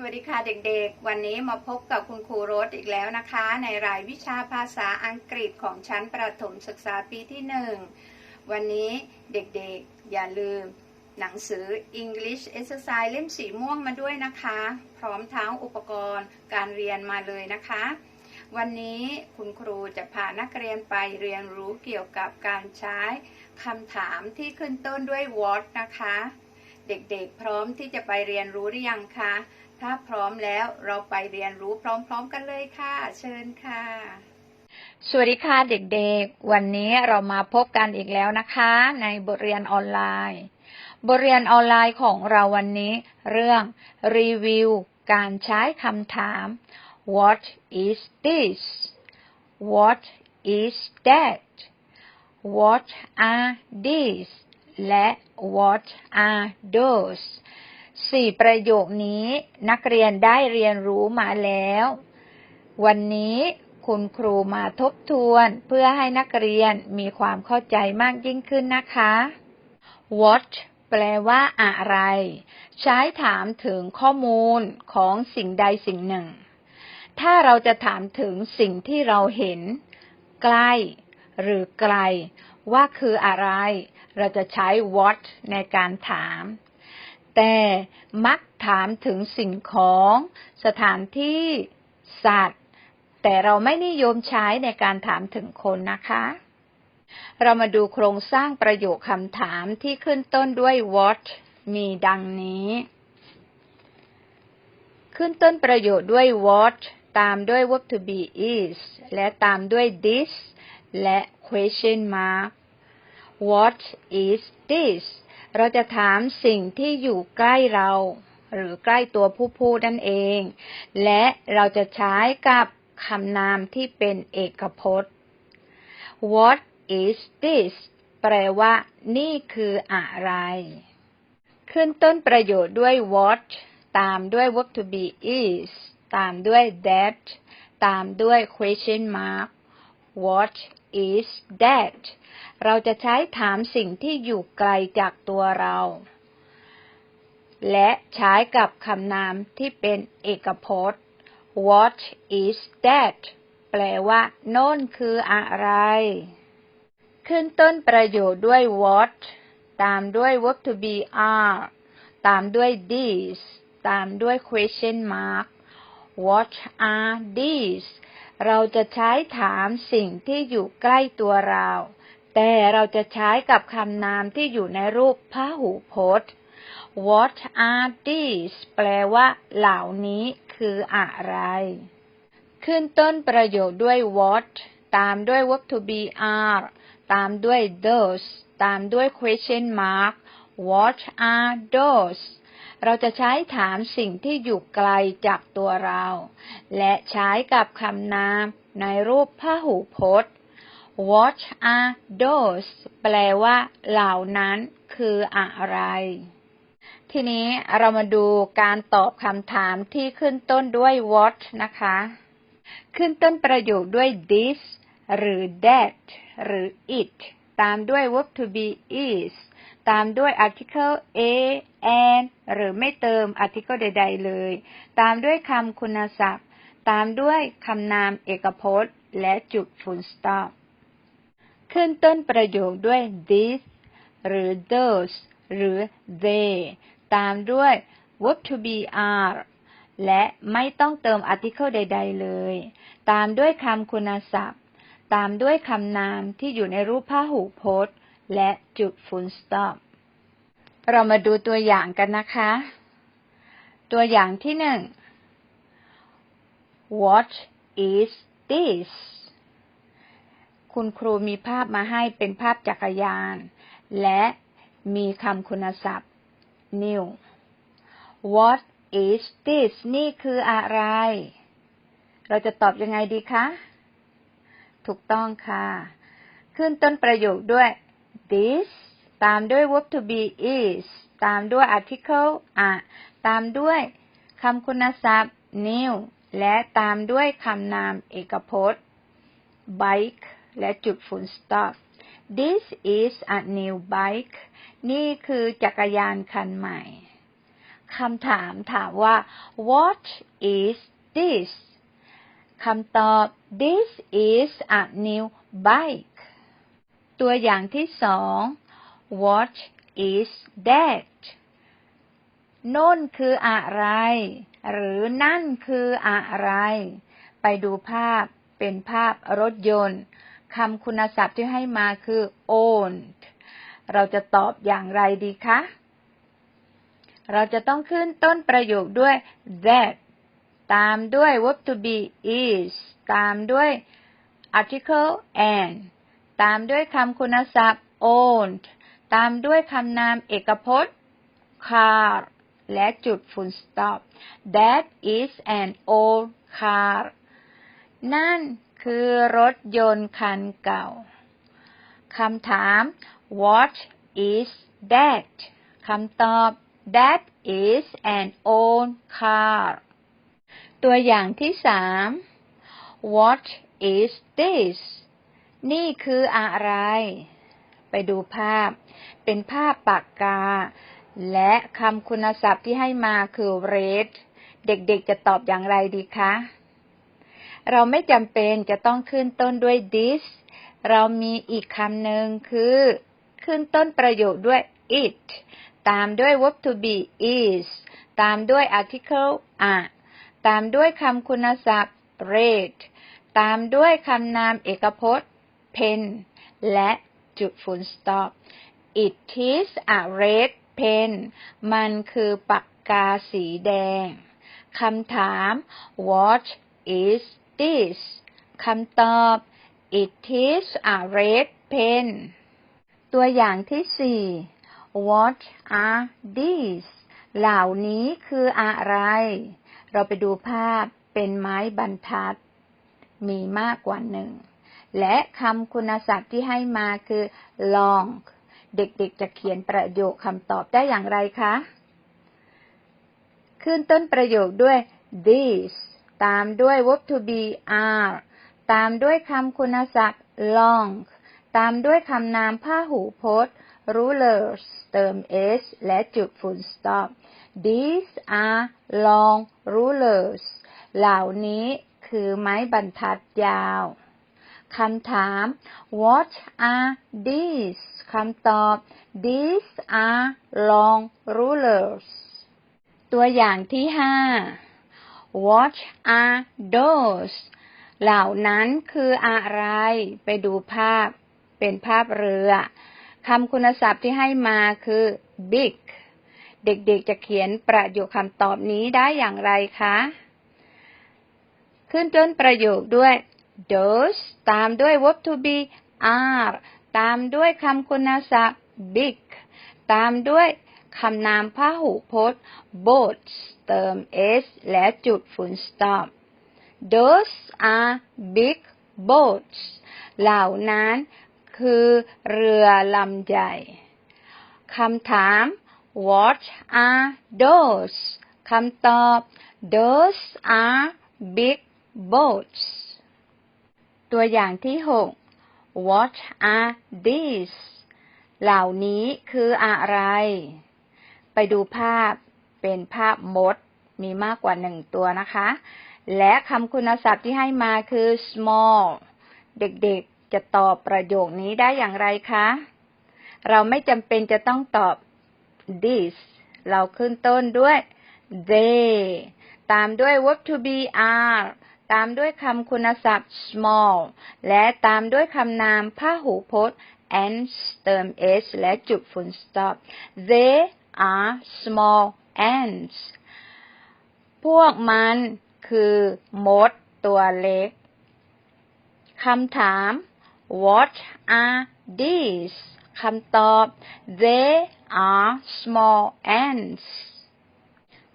สวัสดีค่ะเด็กๆ วันนี้มาพบกับคุณครูโรสอีกแล้วนะคะ ในรายวิชาภาษาอังกฤษของชั้นประถมศึกษาปีที่หนึ่งวันนี้เด็กๆ อย่าลืม หนังสือ English Exercise เล่มสีม่วงมาด้วยนะคะ พร้อมทั้งอุปกรณ์การเรียนมาเลยนะคะ วันนี้คุณครูจะพานักเรียนไปเรียนรู้เกี่ยวกับการใช้คำถามที่ขึ้นต้นด้วย what นะคะ เด็กๆ พร้อมที่จะไปเรียนรู้หรือยังคะ ถ้าพร้อมแล้วเราไปเรียนรู้พร้อม ๆ กันเลยค่ะ เชิญค่ะ สวัสดีค่ะเด็กๆ วันนี้เรามาพบกันอีกแล้วนะคะ ในบทเรียนออนไลน์ บทเรียนออนไลน์ของเราวันนี้ เรื่องรีวิว การใช้คำถาม What is this What is that What are these และ What are those สี่ประโยคนี้นักเรียนได้เรียนรู้มาแล้ว วันนี้คุณครูมาทบทวนเพื่อให้นักเรียนมีความเข้าใจมากยิ่งขึ้นนะคะ What แปลว่าอะไร ใช้ถามถึงข้อมูลของสิ่งใดสิ่งหนึ่ง ถ้าเราจะถามถึงสิ่งที่เราเห็น ใกล้ หรือไกล ว่าคืออะไร เราจะใช้ what ในการถาม แต่มักถามถึงสิ่งของ สถานที่สัตว์ แต่เราไม่นิยมใช้ในการถามถึงคนนะคะ เรามาดูโครงสร้างประโยคคำถามที่ขึ้นต้นด้วย what มีดังนี้ ขึ้นต้นประโยคด้วย what ตามด้วย verb to be is และตามด้วย this และ question mark what is this เราจะถามสิ่งที่อยู่ใกล้เรา หรือใกล้ตัวผู้พูดนั่นเอง และเราจะใช้กับคำนามที่เป็นเอกพจน์ what is this แปลว่า นี่คืออะไร ขึ้นต้นประโยชน์ด้วย what ตามด้วย verb to be is ตามด้วย that ตามด้วย question mark what is that เราจะใช้ถามสิ่งที่อยู่ไกลจากตัวเรา และใช้กับคำนามที่เป็นเอกพจน์ what is that แปลว่าโน่นคืออะไร ขึ้นต้นประโยชน์ด้วย what ตามด้วย verb to be are ตามด้วย these ตามด้วย question mark what are these เราจะใช้ถามสิ่งที่อยู่ใกล้ตัวเรา แต่เราจะใช้กับคำนามที่อยู่ในรูปพหูพจน์ What are these แปลว่า เหล่านี้คืออะไร ขึ้นต้นประโยคด้วย what ตามด้วย verb to be are ตามด้วย those ตามด้วย question mark What are those เราจะใช้ถามสิ่งที่อยู่ไกลจากตัวเรา และใช้กับคำนามในรูปพหูพจน์ What are those แปลว่า เหล่านั้นคืออะไร ทีนี้เรามาดูการตอบคำถามที่ขึ้นต้นด้วย what นะคะ ขึ้นต้นประโยคด้วย this หรือ that หรือ it ตามด้วย verb to be is ตามด้วย article a and หรือไม่เติม article ใด ๆ เลย ตามด้วยคำคุณศัพท์ ตามด้วยคำนามเอกพจน์ และจุด full stop ขึ้นต้นประโยคด้วย this หรือ those หรือ they ตามด้วย verb to be are และไม่ต้องเติม article ใด ๆ เลย ตามด้วยคำคุณศัพท์ ตามด้วยคำนามที่อยู่ในรูปพหูพจน์ และจุด full stop เรามาดูตัวอย่างกันนะคะ ตัวอย่างที่หนึ่ง What is this คุณครูมีภาพมาให้เป็นภาพจักรยาน และมีคำคุณศัพท์ new What is this นี่คืออะไร เราจะตอบยังไงดีคะ ถูกต้องค่ะ ขึ้นต้นประโยคด้วย this ตามด้วย verb to be is ตามด้วย article อะตามด้วยคำคุณศัพท์ new และตามด้วยคำนามเอกพจน์ bike และจุด full stop this is a new bike นี่คือจักรยานคันใหม่คำถามถามว่า what is this คำตอบ this is a new bike ตัวอย่างที่สอง what is that โน่นคืออะไร หรือนั่นคืออะไร ไปดูภาพเป็นภาพรถยนต์คำคุณศัพท์ที่ให้มาคือ owned เราจะตอบอย่างไรดีคะ เราจะต้องขึ้นต้นประโยคด้วย that ตามด้วย verb to be is ตามด้วย article and ตามด้วยคำคุณศัพท์ owned ตามด้วยคำนามเอกพจน์ car และจุด full stop that is an old car นั่นคือรถยนต์คันเก่า คำถาม what is that คำตอบ that is an old car ตัวอย่างที่สาม what is this นี่คืออะไร ไปดูภาพ เป็นภาพปากกา และคำคุณศัพท์ที่ให้มาคือ red เด็กๆจะตอบอย่างไรดีคะ เราไม่จำเป็นจะต้องขึ้นต้นด้วย this เรามีอีกคำหนึ่งคือ ขึ้นต้นประโยคด้วย it ตามด้วย verb to be is ตามด้วย article a ตามด้วยคำคุณศัพท์ red ตามด้วยคำนามเอกพจน์ pen และจุด full stop it is a red pen มันคือปากกาสีแดง คำถาม what is this คำตอบ it is a red pen ตัวอย่างที่สี่ what are these เหล่านี้คืออะไร เราไปดูภาพเป็นไม้บรรทัด มีมากกว่าหนึ่ง และคำคุณศัพท์ที่ให้มาคือ long เด็กๆ จะเขียนประโยคคำตอบได้อย่างไรคะ ขึ้นต้นประโยคด้วย this ตามด้วย verb to be are ตามด้วยคำคุณศัพท์ long ตามด้วยคำนามผ้าหูพจน์ rulers เติม s และจุด full stop these are long rulers เหล่านี้คือไม้บรรทัดยาว คำถาม what are these คำตอบ these are long rulers ตัวอย่างที่ห้า what are those เหล่านั้นคืออะไร ไปดูภาพ เป็นภาพเรือ คำคุณศัพท์ที่ให้มาคือ big เด็กๆจะเขียนประโยคคำตอบนี้ได้อย่างไรคะ ขึ้นต้นประโยคด้วย those ตามด้วย verb to be are ตามด้วยคำคุณศัพท์ big ตามด้วยคำนามพหูพจน์ boats เติม s และจุด full stop those are big boats เหล่านั้นคือเรือลำใหญ่ คำถาม what are those คำตอบ those are big boats ตัวอย่างที่หก what are these เหล่านี้คืออะไร ไปดูภาพเป็นภาพมด มีมากกว่าหนึ่งตัวนะคะ และคำคุณศัพท์ที่ให้มาคือ small เด็กๆจะตอบประโยคนี้ได้อย่างไรคะ เราไม่จำเป็นจะต้องตอบ this เราขึ้นต้นด้วย they ตามด้วย verb to be are ตามด้วยคำคุณศัพท์ small และตามด้วยคำนามพหูพจน์ ants เติม s และจุด full stop they are small ants พวกมันคือมดตัวเล็ก คำถาม what are these คำตอบ they are small ants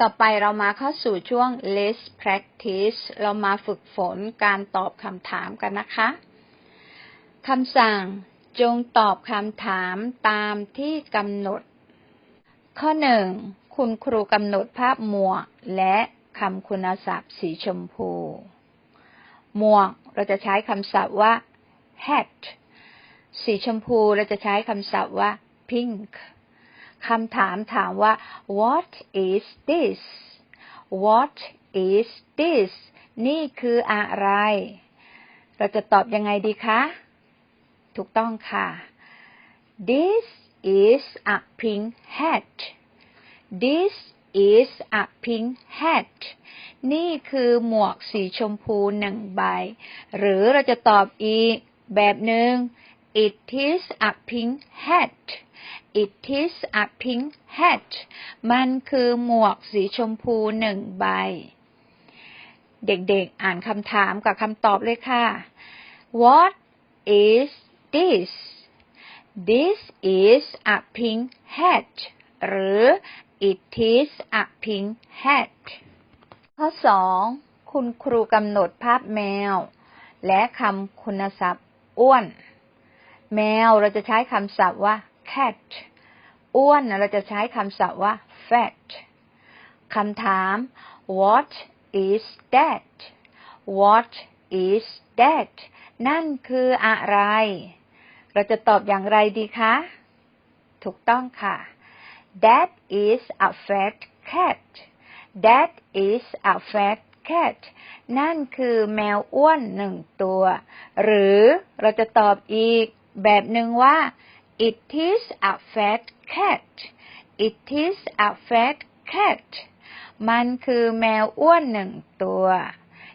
ต่อไปเรามาเข้าสู่ช่วง let's practice เรามาฝึกฝนการตอบคำถามกันนะคะ คำสั่งจงตอบคำถามตามที่กำหนด ข้อหนึ่งคุณครูกำหนดภาพหมวกและคำคุณศัพท์สีชมพู หมวกเราจะใช้คำศัพท์ว่า hat สีชมพูเราจะใช้คำศัพท์ว่า pink คำถามถามว่า what is this what is this นี่คืออะไร เราจะตอบยังไงดีคะ ถูกต้องค่ะ this is a pink hat this is a pink hat นี่คือหมวกสีชมพูหนึ่งใบ หรือเราจะตอบอีกแบบหนึ่ง it is a pink hat it is a pink hat มันคือหมวกสีชมพูหนึ่งใบ เด็กๆ อ่านคำถามกับคำตอบเลยค่ะ what is this this is a pink hat หรือ it is a pink hat ข้อสองคุณครูกำหนดภาพแมว และคำคุณศัพท์อ้วน แมวเราจะใช้คำศัพท์ว่า cat อ้วนเราจะใช้คำศัพท์ว่า fat คำถาม what is that what is that นั่นคืออะไร เราจะตอบอย่างไรดีคะ ถูกต้องค่ะ that is a fat cat that is a fat cat นั่นคือแมวอ้วนหนึ่งตัว หรือเราจะตอบอีกแบบหนึ่งว่า it is a fat cat it is a fat cat มันคือแมวอ้วนหนึ่งตัว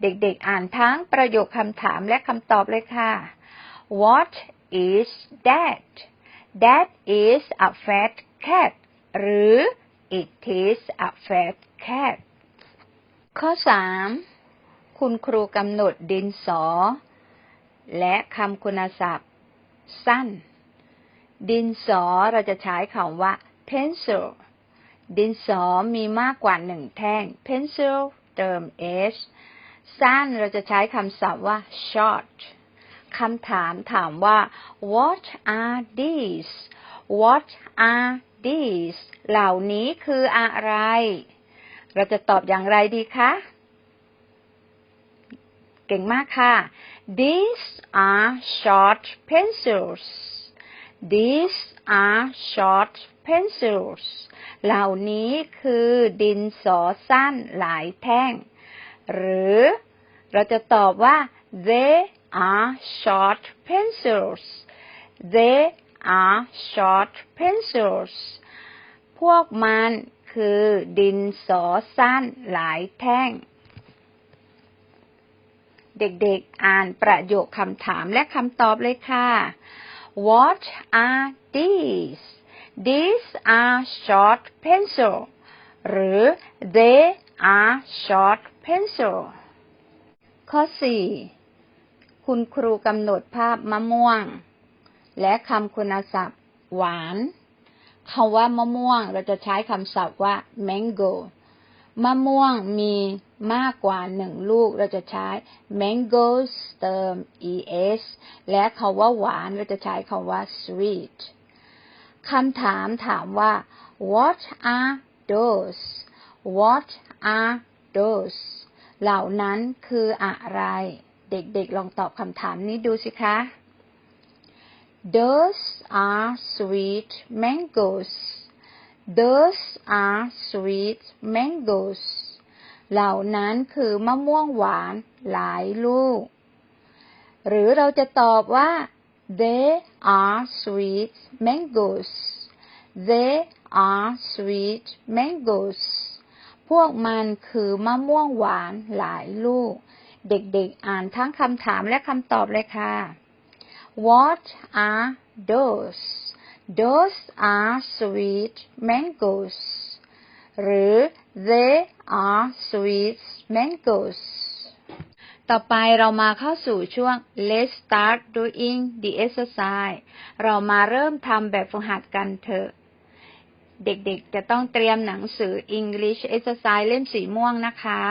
เด็กๆอ่านทั้งประโยคคำถามและคำตอบเลยค่ะ What is that That is a fat cat หรือ It is a fat cat ข้อ 3 คุณครูกำหนดดินสอ และคำคุณศัพท์ สั้น ดินสอเราจะใช้คำว่า pencil ดินสอมีมากกว่าหนึ่งแท่ง pencil เติม s สั้นเราจะใช้คำศัพท์ว่า short คำถามถามว่า what are these what are these เหล่านี้คืออะไร เราจะตอบอย่างไรดีคะ เก่งมากค่ะ these are short pencils these are short pencils เหล่านี้คือดินสอสั้นหลายแท่ง หรือเราจะตอบว่า they are short pencils they are short pencils พวกมันคือดินสอสั้นหลายแท่ง เด็กๆอ่านประโยคคำถามและคำตอบเลยค่ะ What are these These are short pencil หรือ They are short pencil ข้อ 4 คุณครูกำหนดภาพมะม่วง และคำคุณศัพท์ หวานคำว่ามะม่วงเราจะใช้คำศัพท์ว่า mango มะม่วงมี มากกว่าหนึ่งลูกเราจะใช้ mangoes เติม es และคำว่าหวานเราจะใช้คำว่า sweet คำถามถามว่า what are those what are those เหล่านั้นคืออะไร เด็กๆ ลองตอบคำถามนี้ดูสิคะ Those are sweet mangoes Those are sweet mangoes เหล่านั้นคือมะม่วงหวานหลายลูก หรือเราจะตอบว่า They are sweet mangoes They are sweet mangoes พวกมันคือมะม่วงหวานหลายลูก เด็กๆอ่านทั้งคำถามและคำตอบเลยค่ะ What are those Those are sweet mangoes หรือ They are sweet mangoes ต่อไปเรามาเข้าสู่ช่วง Let's start doing the exercise เรามาเริ่มทำแบบฝึกหัดกันเถอะ เด็กๆจะต้องเตรียมหนังสือ English exercise เล่มสีม่วงนะคะ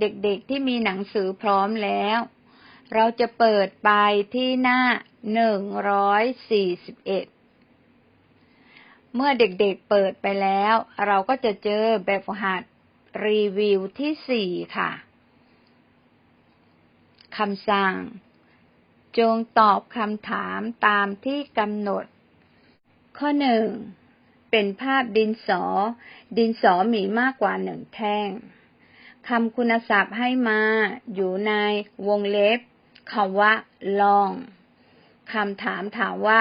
เด็กๆที่มีหนังสือพร้อมแล้ว เราจะเปิดไปที่หน้า 141เมื่อเด็กๆเปิดไปแล้ว เราก็จะเจอแบบฝึกหัด รีวิวที่4ค่ะ คำสั่ง จงตอบคำถามตามที่กำหนด ข้อหนึ่ง เป็นภาพดินสอ ดินสอมีมากกว่าหนึ่งแท่ง คำคุณศัพท์ให้มา อยู่ในวงเล็บคำว่า long คำถามถามว่า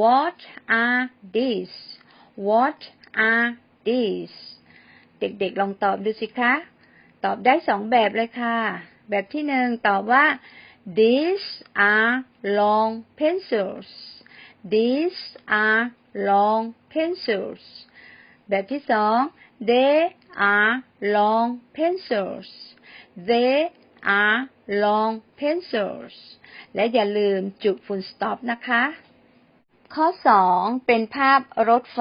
what are these what are these เด็กๆลองตอบดูสิคะ ตอบได้สองแบบเลยค่ะ แบบที่หนึ่งตอบว่า these are long pencils these are long pencils แบบที่สอง they are long pencils they are long pencils และอย่าลืมจุดฝุ่น stop นะคะ ข้อสองเป็นภาพรถไฟ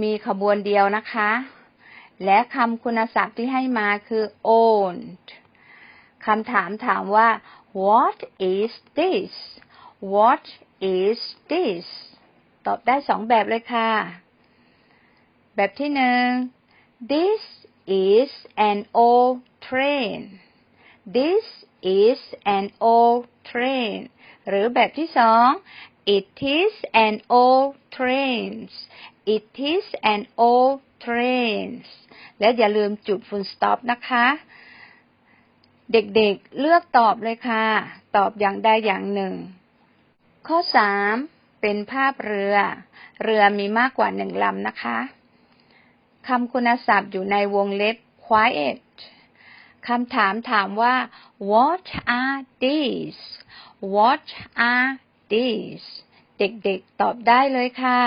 มีขบวนเดียวนะคะ และคำคุณศัพท์ที่ให้มาคือ owned คำถามถามว่า what is this what is this ตอบได้สองแบบเลยค่ะ แบบที่หนึ่ง this is an old train this is an old train หรือแบบที่สอง it is an old train it is an old train และอย่าลืมจุด full stop นะคะ เด็กๆเลือกตอบเลยค่ะ ตอบอย่างใดอย่างหนึ่ง ข้อสามเป็นภาพเรือ เรือมีมากกว่าหนึ่งลำนะคะคำคุณศัพท์อยู่ในวงเล็บ quiet คำถามถามว่า what are these what are these เด็กๆ ตอบได้เลยค่ะ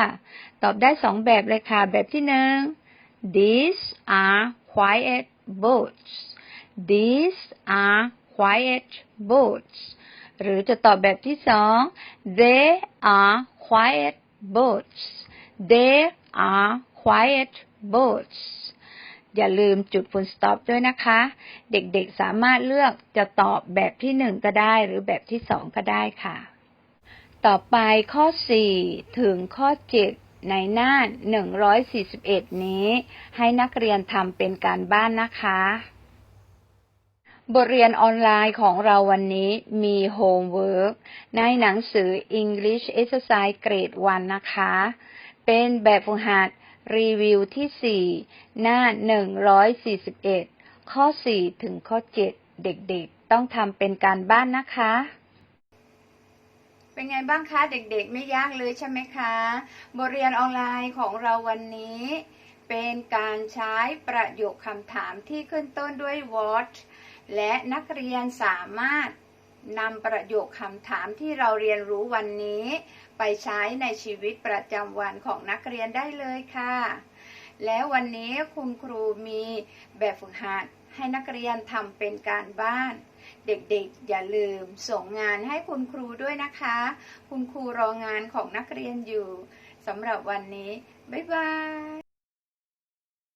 ตอบได้สองแบบเลยค่ะ แบบที่หนึ่ง these are quiet boats these are quiet boats หรือจะตอบแบบที่สอง they are quiet boats they are quiet boats อย่าลืมจุด full stop ด้วยนะคะ เด็กๆสามารถเลือกจะตอบแบบที่หนึ่งก็ได้ หรือแบบที่สองก็ได้ค่ะ ต่อไปข้อ 4 ถึงข้อ 7 ในหน้า 141 นี้ ให้นักเรียนทำเป็นการบ้านนะคะ บทเรียนออนไลน์ของเราวันนี้มีโฮมเวิร์กในหนังสือ English Exercise Grade 1 นะคะ เป็นแบบฝึกหัดรีวิวที่ 4 หน้า 141 ข้อ 4 ถึงข้อ 7 เด็กๆ ต้องทำเป็นการบ้านนะคะ เป็นไงบ้างคะเด็กๆไม่ยากเลยใช่ไหมคะ บทเรียนออนไลน์ของเราวันนี้ เป็นการใช้ประโยคคำถามที่ขึ้นต้นด้วย what และนักเรียนสามารถนำประโยคคำถามที่เราเรียนรู้วันนี้ ไปใช้ในชีวิตประจำวันของนักเรียนได้เลยค่ะ แล้ววันนี้คุณครูมีแบบฝึกหัดให้นักเรียนทำเป็นการบ้าน เด็กๆ อย่าลืมส่งงานให้คุณครูด้วยนะคะ คุณครูรองานของนักเรียนอยู่สำหรับวันนี้ บ๊ายบาย